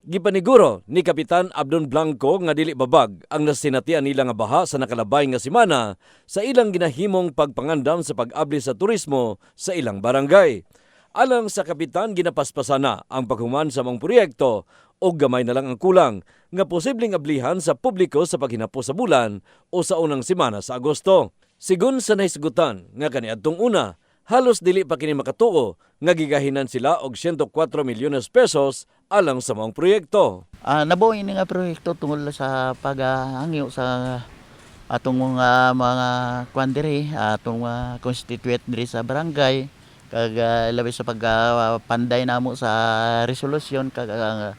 Gipaniguro ni Kapitan Abdon Blanco nga dili babag ang nasinatian nila nga baha sa nakalabay nga semana sa ilang ginahimong pagpangandam sa pag-abli sa turismo sa ilang barangay. Alang sa kapitan ginapaspasana ang paghuman sa mga proyekto o gamay na lang ang kulang nga posibleng ablihan sa publiko sa paghinapo sa bulan o sa unang semana sa Agosto. Sigun sa naisgutan nga kaniadtong una, halos dili pa kini makatuo nga gigahinan sila og 104 milyones pesos alang sa mga proyekto. Ah, nabuo ini nga proyekto tungod sa paghangyo sa atong mga mga kwan diri, atong mga constituent diri sa barangay kag ah, labi sa pagpanday namo sa resolusyon kag uh,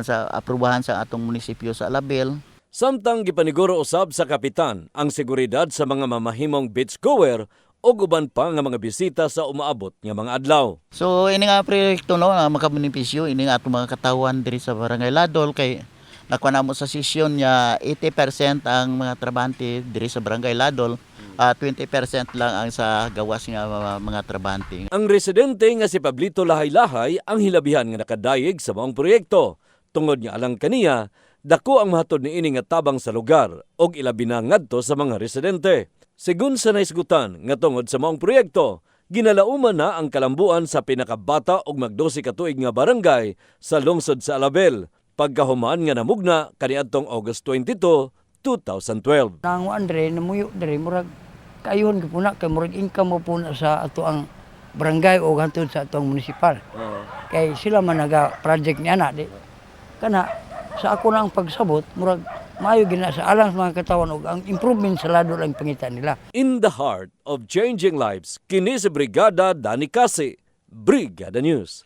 sa aprubahan sa atong munisipyo sa Label. Samtang gipaniguro usab sa kapitan ang seguridad sa mga mamahimong beachgoer o guban pa nga mga bisita sa umaabot nga mga adlaw. So ini nga proyekto no nga makabenepisyo ini nga atong mga katawan diri sa Barangay Ladol kay nakuha namo sa sesyon niya 80% ang mga trabante diri sa Barangay Ladol at 20% lang ang sa gawas nga mga, mga trabante. Ang residente nga si Pablito Lahay-Lahay ang hilabihan nga nakadayeg sa mga proyekto. Tungod nga alang kaniya, dako ang mahatod ni ini nga tabang sa lugar og ilabi na ngadto sa mga residente. Sigun sa naisgutan nga tungod sa mga proyekto, ginalauman na ang kalambuan sa pinakabata og magdosi ka tuig nga barangay sa lungsod sa Alabel pagkahuman nga namugna kaniadtong August 22, 2012. Nang Andre namuyo diri murag kayon gipuna kay murag income mo puna sa ato ang barangay o hantod sa atong munisipal. Kay sila man naga project ni ana di. Kana sa ako na ang pagsabot murag maayo gina sa alang sa mga katawan og ang improvement sa lado lang pangita nila. In the heart of changing lives, kini si Brigada Dani Kasi, Brigada News.